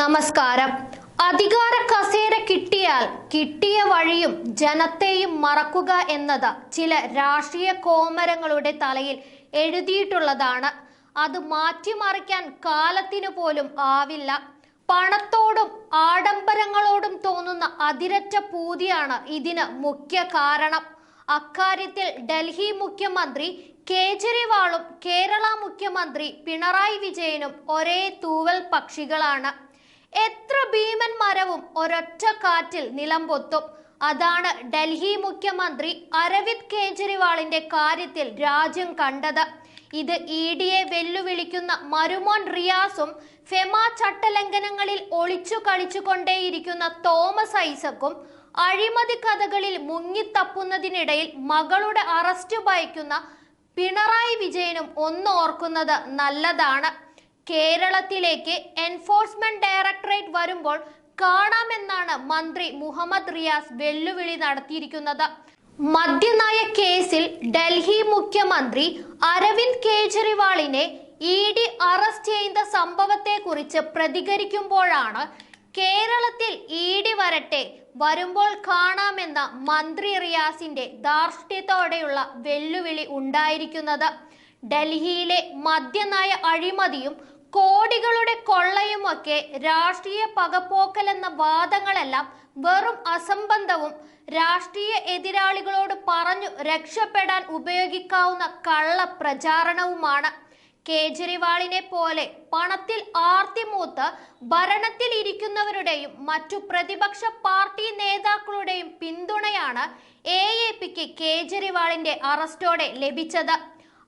നമസ്കാരം. അധികാര കസേര കിട്ടിയാൽ കിട്ടിയ വഴിയും ജനത്തെയും മറക്കുക എന്നത് ചില രാഷ്ട്രീയ കോമരങ്ങളുടെ തലയിൽ എഴുതിയിട്ടുള്ളതാണ്. അത് മാറ്റിമറിക്കാൻ കാലത്തിനു പോലും ആവില്ല. പണത്തോടും ആഡംബരങ്ങളോടും തോന്നുന്ന അതിരറ്റ പൂതിയാണ് ഇതിന് മുഖ്യ കാരണം. അക്കാര്യത്തിൽ ഡൽഹി മുഖ്യമന്ത്രി കേജ്രിവാളും കേരള മുഖ്യമന്ത്രി പിണറായി വിജയനും ഒരേ തൂവൽ പക്ഷികളാണ്. എത്ര ഭീമൻ മരവും ഒരൊറ്റ കാറ്റിൽ നിലംപൊത്തും അതാണ് ഡൽഹി മുഖ്യമന്ത്രി അരവിന്ദ് കേജ്രിവാളിന്റെ കാര്യത്തിൽ രാജ്യം കണ്ടത്. ഇത് ഇ ഡിയെ വെല്ലുവിളിക്കുന്ന മരുമോൻ റിയാസും ഫെമ ചട്ടലംഘനങ്ങളിൽ ഒളിച്ചു കളിച്ചുകൊണ്ടേയിരിക്കുന്ന തോമസ് ഐസക്കും അഴിമതി കഥകളിൽ മുങ്ങിത്തപ്പുന്നതിനിടയിൽ മകളുടെ അറസ്റ്റ് ഭയക്കുന്ന പിണറായി വിജയനും ഒന്നോർക്കുന്നത് നല്ലതാണ്. കേരളത്തിലേക്ക് എൻഫോഴ്സ്മെന്റ് ഡയറക്ടറേറ്റ് വരുമ്പോൾ കാണാമെന്നാണ് മന്ത്രി മുഹമ്മദ് റിയാസ് വെല്ലുവിളി നടത്തിയിരിക്കുന്നത്. മദ്യനയ കേസിൽ ഡൽഹി മുഖ്യമന്ത്രി അരവിന്ദ് കേജ്രിവാളിനെ ഇ ഡി അറസ്റ്റ് ചെയ്ത സംഭവത്തെക്കുറിച്ച് പ്രതികരിക്കുമ്പോഴാണ് കേരളത്തിൽ ഇ ഡി വരട്ടെ വരുമ്പോൾ കാണാമെന്ന മന്ത്രി റിയാസിന്റെ ധാർഷ്ട്യത്തോടെയുള്ള വെല്ലുവിളി ഉണ്ടായിരിക്കുന്നത്. ഡൽഹിയിലെ മദ്യനയ അഴിമതിയും കോടികളുടെ കൊള്ളയുമൊക്കെ രാഷ്ട്രീയ പകപ്പോക്കലെന്ന വാദങ്ങളെല്ലാം വെറും അസംബന്ധവും രാഷ്ട്രീയ എതിരാളികളോട് പറഞ്ഞു രക്ഷപ്പെടാൻ ഉപയോഗിക്കാവുന്ന കള്ള പ്രചാരണവുമാണ് കേജ്രിവാളിനെ പോലെ പണത്തിൽ ആർത്തിമൂത്ത് ഭരണത്തിൽ ഇരിക്കുന്നവരുടെയും മറ്റു പ്രതിപക്ഷ പാർട്ടി നേതാക്കളുടെയും പിന്തുണയാണ് എ എ പിക്ക് കേജ്രിവാളിന്റെ അറസ്റ്റോടെ ലഭിച്ചത്.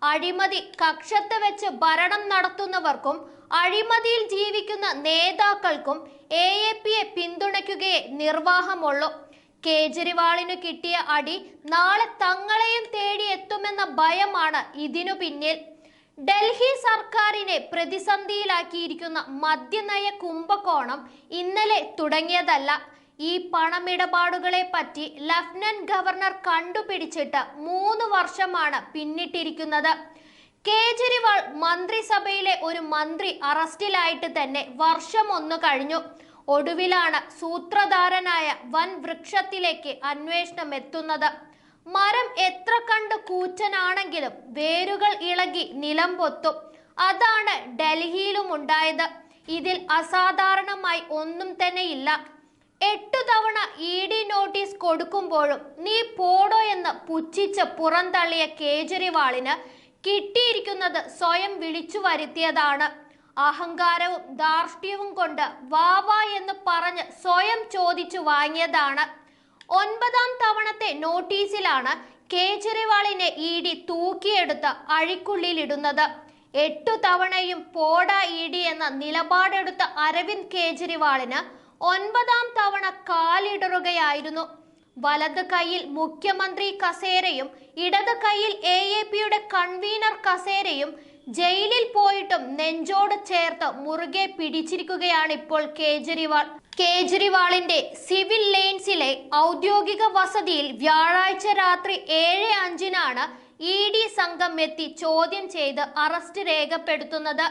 അഴിമതി കക്ഷത്ത് വെച്ച് ഭരണം നടത്തുന്നവർക്കും അഴിമതിയിൽ ജീവിക്കുന്ന നേതാക്കൾക്കും എ എ പിയെ പിന്തുണയ്ക്കുകയെ നിർവാഹമുള്ളൂ. കേജ്രിവാളിനു കിട്ടിയ അടി നാളെ തങ്ങളെയും തേടി എത്തുമെന്ന ഭയമാണ് ഇതിനു പിന്നിൽ. ഡൽഹി സർക്കാരിനെ പ്രതിസന്ധിയിലാക്കിയിരിക്കുന്ന മദ്യനയ കുംഭകോണം ഇന്നലെ തുടങ്ങിയതല്ല. ഈ പണമിടപാടുകളെ പറ്റി ലഫ്റ്റനന്റ് ഗവർണർ കണ്ടുപിടിച്ചിട്ട് മൂന്ന് വർഷമാണ് പിന്നിട്ടിരിക്കുന്നത്. കേജ്രിവാൾ മന്ത്രിസഭയിലെ ഒരു മന്ത്രി അറസ്റ്റിലായിട്ട് തന്നെ വർഷം ഒന്ന് കഴിഞ്ഞു. ഒടുവിലാണ് സൂത്രധാരനായ വൻ വൃക്ഷത്തിലേക്ക് അന്വേഷണം എത്തുന്നത്. മരം എത്ര കണ്ട് കൂറ്റനാണെങ്കിലും വേരുകൾ ഇളകി നിലം പൊത്തും. അതാണ് ഡൽഹിയിലും ഉണ്ടായത്. ഇതിൽ അസാധാരണമായി ഒന്നും തന്നെയില്ല എട്ടു തവണ ഇ ഡി നോട്ടീസ് കൊടുക്കുമ്പോഴും നീ പോടോ എന്ന് പുച്ഛിച്ച് പുറന്തള്ളിയ കേജ്രിവാളിന് കിട്ടിയിരിക്കുന്നത് സ്വയം വിളിച്ചു വരുത്തിയതാണ്. അഹങ്കാരവും ധാർഷ്ട്യവും കൊണ്ട് വാവാ എന്ന് പറഞ്ഞ് സ്വയം ചോദിച്ചു വാങ്ങിയതാണ്. ഒൻപതാം തവണത്തെ നോട്ടീസിലാണ് കേജ്രിവാളിനെ ഇ ഡി തൂക്കിയെടുത്ത് അഴിക്കുള്ളിലിടുന്നത്. എട്ടു തവണയും പോടാ ഇ ഡി എന്ന നിലപാടെടുത്ത അരവിന്ദ് കേജ്രിവാളിന് ഒൻപതാം തവണ കാലിടറുകയായിരുന്നു. വലത് കൈയിൽ മുഖ്യമന്ത്രി കസേരയും ഇടത് കൈയിൽ എ എ പിയുടെ കൺവീനർ കസേരയും ജയിലിൽ പോയിട്ടും നെഞ്ചോട് ചേർത്ത് മുറുകെ പിടിച്ചിരിക്കുകയാണ് ഇപ്പോൾ കേജ്രിവാൾ. കേജ്രിവാളിന്റെ സിവിൽ ലൈൻസിലെ ഔദ്യോഗിക വസതിയിൽ വ്യാഴാഴ്ച രാത്രി ഏഴ് അഞ്ചിനാണ് ഇ ഡി സംഘം എത്തി ചോദ്യം ചെയ്ത് അറസ്റ്റ് രേഖപ്പെടുത്തുന്നത്.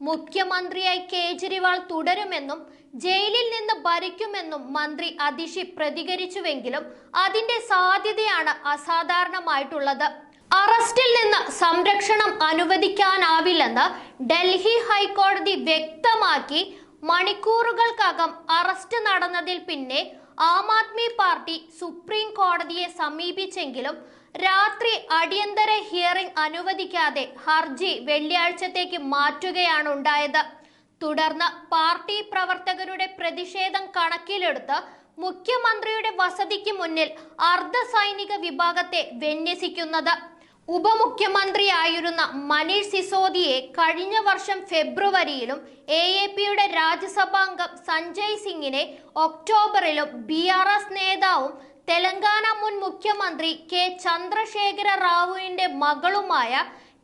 മുഖ്യമന്ത്രിയായി കേജ്രിവാൾ തുടരുമെന്നും ജയിലിൽ നിന്ന് ഭരിക്കുമെന്നും മന്ത്രി അതിഷി പ്രതികരിച്ചുവെങ്കിലും അതിന്റെ സാധ്യതയാണ് അസാധാരണമായിട്ടുള്ളത്. അറസ്റ്റിൽ നിന്ന് സംരക്ഷണം അനുവദിക്കാനാവില്ലെന്ന് ഡൽഹി ഹൈക്കോടതി വ്യക്തമാക്കി മണിക്കൂറുകൾക്കകം അറസ്റ്റ് നടന്നതിൽ പിന്നെ ആം ആദ്മി പാർട്ടി സുപ്രീം കോടതിയെ സമീപിച്ചെങ്കിലും രാത്രി അടിയന്തര ഹിയറിംഗ് അനുവദിക്കാതെ ഹർജി വെള്ളിയാഴ്ചത്തേക്ക് മാറ്റുകയാണ് ഉണ്ടായത് തുടർന്ന് പാർട്ടി പ്രവർത്തകരുടെ പ്രതിഷേധം കണക്കിലെടുത്ത് മുഖ്യമന്ത്രിയുടെ വസതിക്ക് മുന്നിൽ അർദ്ധ സൈനിക വിഭാഗത്തെ വിന്യസിക്കുന്നത്. ഉപമുഖ്യമന്ത്രിയായിരുന്ന മനീഷ് സിസോദിയെ കഴിഞ്ഞ വർഷം ഫെബ്രുവരിയിലും എ എ പിയുടെ രാജ്യസഭാംഗം സഞ്ജയ് സിംഗിനെ ഒക്ടോബറിലും ബി ആർ എസ് നേതാവും തെലങ്കാന മുൻ മുഖ്യമന്ത്രി കെ ചന്ദ്രശേഖര റാവുവിന്റെ മകളുമായ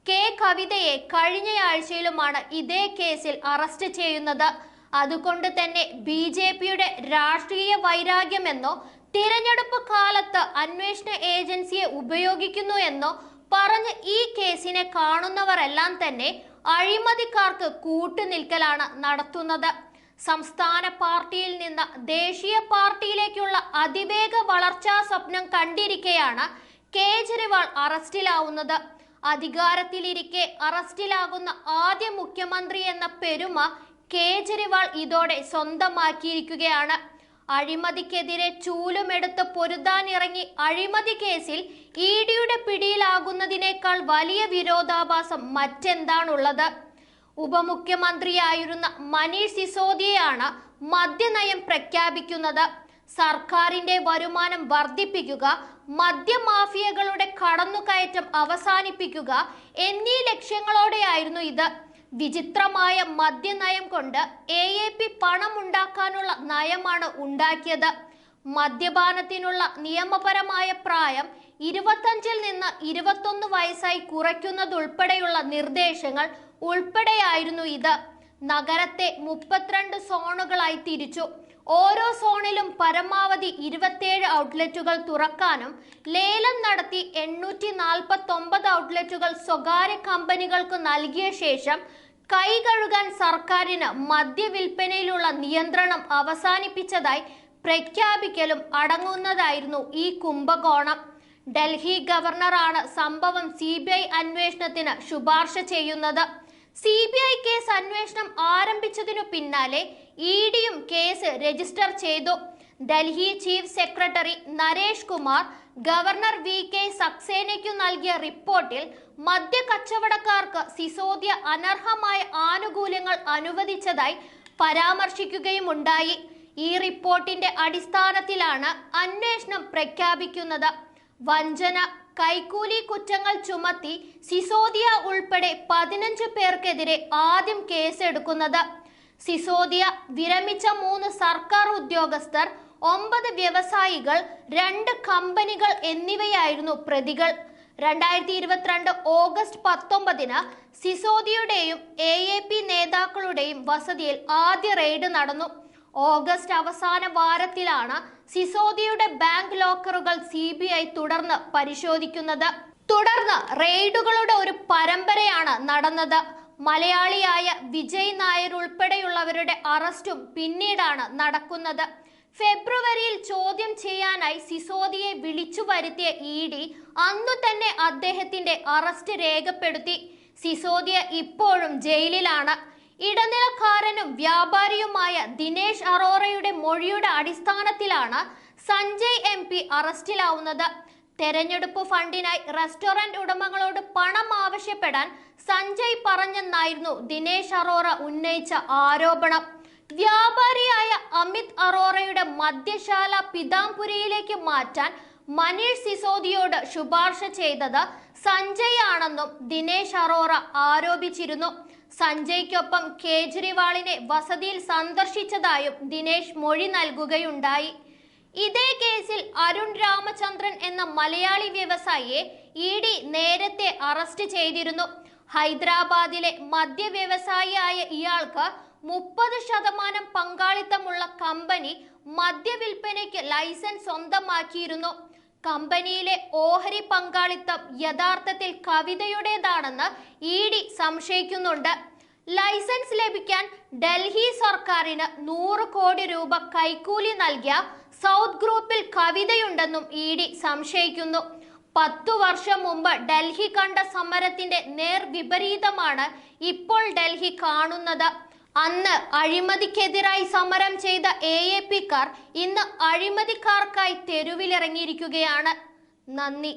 കെ കവിതയെ കഴിഞ്ഞയാഴ്ചയിലുമാണ് ഇതേ കേസിൽ അറസ്റ്റ് ചെയ്യുന്നത്. അതുകൊണ്ട് തന്നെ ബി ജെ പിയുടെ രാഷ്ട്രീയ വൈരാഗ്യമെന്നോ തിരഞ്ഞെടുപ്പ് കാലത്ത് അന്വേഷണ ഏജൻസിയെ ഉപയോഗിക്കുന്നു എന്നോ പറഞ്ഞ് ഈ കേസിനെ കാണുന്നവരെല്ലാം തന്നെ അഴിമതിക്കാർക്ക് കൂട്ടുനിൽക്കലാണ് നടത്തുന്നത്. സംസ്ഥാന പാർട്ടിയിൽ നിന്ന് ദേശീയ പാർട്ടിയിലേക്കുള്ള അതിവേഗ വളർച്ചാ സ്വപ്നം കണ്ടിരിക്കെയാണ് കേജ്രിവാൾ അറസ്റ്റിലാവുന്നത്. അധികാരത്തിലിരിക്കെ അറസ്റ്റിലാകുന്ന ആദ്യ മുഖ്യമന്ത്രി എന്ന പെരുമ കേജ്രിവാൾ ഇതോടെ സ്വന്തമാക്കിയിരിക്കുകയാണ്. അഴിമതിക്കെതിരെ ചൂലുമെടുത്ത് പൊരുതാനിറങ്ങി അഴിമതി കേസിൽ ഇ ഡിയുടെ പിടിയിലാകുന്നതിനേക്കാൾ വലിയ വിരോധാഭാസം മറ്റെന്താണുള്ളത്? ഉപമുഖ്യമന്ത്രിയായിരുന്ന മനീഷ് സിസോദിയാണ് മദ്യനയം പ്രഖ്യാപിക്കുന്നത്. സർക്കാരിന്റെ വരുമാനം വർദ്ധിപ്പിക്കുക മദ്യമാഫിയകളുടെ കടന്നുകയറ്റം അവസാനിപ്പിക്കുക എന്നീ ലക്ഷ്യങ്ങളോടെയായിരുന്നു ഇത്. വിചിത്രമായ മദ്യനയം കൊണ്ട് എ എ പി പണമുണ്ടാക്കാനുള്ള നയമാണ് ഉണ്ടാക്കിയത്. മദ്യപാനത്തിനുള്ള നിയമപരമായ പ്രായം ഇരുപത്തഞ്ചിൽ നിന്ന് ഇരുപത്തൊന്ന് വയസ്സായി കുറയ്ക്കുന്നതുൾപ്പെടെയുള്ള നിർദ്ദേശങ്ങൾ ഉൾപ്പെടെയായിരുന്നു ഇത്. നഗരത്തെ മുപ്പത്തിരണ്ട് സോണുകളായി തിരിച്ചു. ഓരോ സോണിലും പരമാവധി ഇരുപത്തിയേഴ് ഔട്ട്ലെറ്റുകൾ തുറക്കാനും ലേലം നടത്തി എണ്ണൂറ്റി നാൽപ്പത്തി ഒമ്പത് ഔട്ട്ലെറ്റുകൾ സ്വകാര്യ കമ്പനികൾക്ക് നൽകിയ ശേഷം കൈ കഴുകാൻ സർക്കാരിന് മദ്യവിൽപ്പനയിലുള്ള നിയന്ത്രണം അവസാനിപ്പിച്ചതായി പ്രഖ്യാപിക്കലും അടങ്ങുന്നതായിരുന്നു ഈ കുംഭകോണം. ഡൽഹി ഗവർണറാണ് സംഭവം സി ബി ഐ അന്വേഷണത്തിന് ശുപാർശ ചെയ്യുന്നത്. സി ബി ഐ കേസ് അന്വേഷണം ആരംഭിച്ചതിനു പിന്നാലെ ഇ ഡിയും കേസ് രജിസ്റ്റർ ചെയ്തു. Delhi chief secretary Naresh Kumar governor V K സക്സേനയ്ക്കു നൽകിയ റിപ്പോർട്ടിൽ മദ്യ കച്ചവടക്കാർക്ക് സിസോദിയ അനർഹമായ ആനുകൂല്യങ്ങൾ അനുവദിച്ചതായി പരാമർശിക്കുകയുമുണ്ടായി. ഈ റിപ്പോർട്ടിന്റെ അടിസ്ഥാനത്തിലാണ് അന്വേഷണം പ്രഖ്യാപിക്കുന്നത്. വഞ്ചന കൈക്കൂലി കുറ്റങ്ങൾ ചുമത്തി സിസോദിയ ഉൾപ്പെടെ പതിനഞ്ച് പേർക്കെതിരെ ആദ്യം കേസെടുക്കുന്നത്. സിസോദിയ വിരമിച്ച മൂന്ന് സർക്കാർ ഉദ്യോഗസ്ഥർ ഒമ്പത് വ്യവസായികൾ രണ്ട് കമ്പനികൾ എന്നിവയായിരുന്നു പ്രതികൾ. രണ്ടായിരത്തി ഇരുപത്തിരണ്ട് ഓഗസ്റ്റ് പത്തൊമ്പതിന് സിസോദിയുടെയും എ എ പി നേതാക്കളുടെയും വസതിയിൽ ആദ്യ റെയ്ഡ് നടന്നു. ഓഗസ്റ്റ് അവസാന വാരത്തിലാണ് സിസോദിയുടെ ബാങ്ക് ലോക്കറുകൾ സി ബി ഐ തുടർന്ന് പരിശോധിക്കുന്നത്. തുടർന്ന് റെയ്ഡുകളുടെ ഒരു പരമ്പരയാണ് നടന്നത്. മലയാളിയായ വിജയ് നായർ ഉൾപ്പെടെയുള്ളവരുടെ അറസ്റ്റും പിന്നീടാണ് നടക്കുന്നത്. ഫെബ്രുവരിയിൽ ചോദ്യം ചെയ്യാനായി സിസോദിയെ വിളിച്ചു വരുത്തിയ ഇ ഡി അന്നു തന്നെ അദ്ദേഹത്തിന്റെ അറസ്റ്റ് രേഖപ്പെടുത്തി. സിസോദിയ ഇപ്പോഴും ജയിലിലാണ്. ഇടനിലക്കാരനും വ്യാപാരിയുമായ ദിനേശ് അറോറയുടെ മൊഴിയുടെ അടിസ്ഥാനത്തിലാണ് സഞ്ജയ് എം പി അറസ്റ്റിലാവുന്നത്. തെരഞ്ഞെടുപ്പ് ഫണ്ടിനായി റെസ്റ്റോറന്റ് ഉടമകളോട് പണം ആവശ്യപ്പെടാൻ സഞ്ജയ് പറഞ്ഞെന്നായിരുന്നു ദിനേശ് അറോറ ഉന്നയിച്ച ആരോപണം. വ്യാപാരിയായ അമിത് അറോറയുടെ മദ്യശാല പിതാംപുരയിലേക്ക് മാറ്റാൻ മനീഷ് സിസോദിയോട് ശുപാർശ ചെയ്തത് സഞ്ജയ് ആണെന്നും ദിനേശ് അറോറ ആരോപിച്ചിരുന്നു. സഞ്ജയ്ക്കൊപ്പം കേജ്രിവാളിനെ വസതിയിൽ സന്ദർശിച്ചതായും ദിനേശ് മൊഴി നൽകുകയുണ്ടായി. ഇതേ കേസിൽ അരുൺ രാമചന്ദ്രൻ എന്ന മലയാളി വ്യവസായിയെ ഇ ഡി നേരത്തെ അറസ്റ്റ് ചെയ്തിരുന്നു. ഹൈദരാബാദിലെ മദ്യ വ്യവസായിയായ ഇയാൾക്ക് മുപ്പത് ശതമാനം പങ്കാളിത്തമുള്ള കമ്പനി മദ്യവിൽപ്പനയ്ക്ക് ലൈസൻസ് സ്വന്തമാക്കിയിരുന്നു. കമ്പനിയിലെ ഓഹരി പങ്കാളിത്തം യഥാർത്ഥത്തിൽ കവിതയുടേതാണെന്ന് ഇ ഡി സംശയിക്കുന്നുണ്ട്. ലൈസൻസ് ലഭിക്കാൻ ഡൽഹി സർക്കാരിന് നൂറ് കോടി രൂപ കൈക്കൂലി നൽകിയ സൗത്ത് ഗ്രൂപ്പിൽ കവിതയുണ്ടെന്നും ഇ ഡി സംശയിക്കുന്നു. പത്തു വർഷം മുമ്പ് ഡൽഹി കണ്ട സമരത്തിന്റെ നേർ വിപരീതമാണ് ഇപ്പോൾ ഡൽഹി കാണുന്നത്. അന്ന് അഴിമതിക്കെതിരായി സമരം ചെയ്ത എ എ പിക്കാർ ഇന്ന് അഴിമതിക്കാർക്കായി തെരുവിലിറങ്ങിയിരിക്കുകയാണ്. നന്ദി.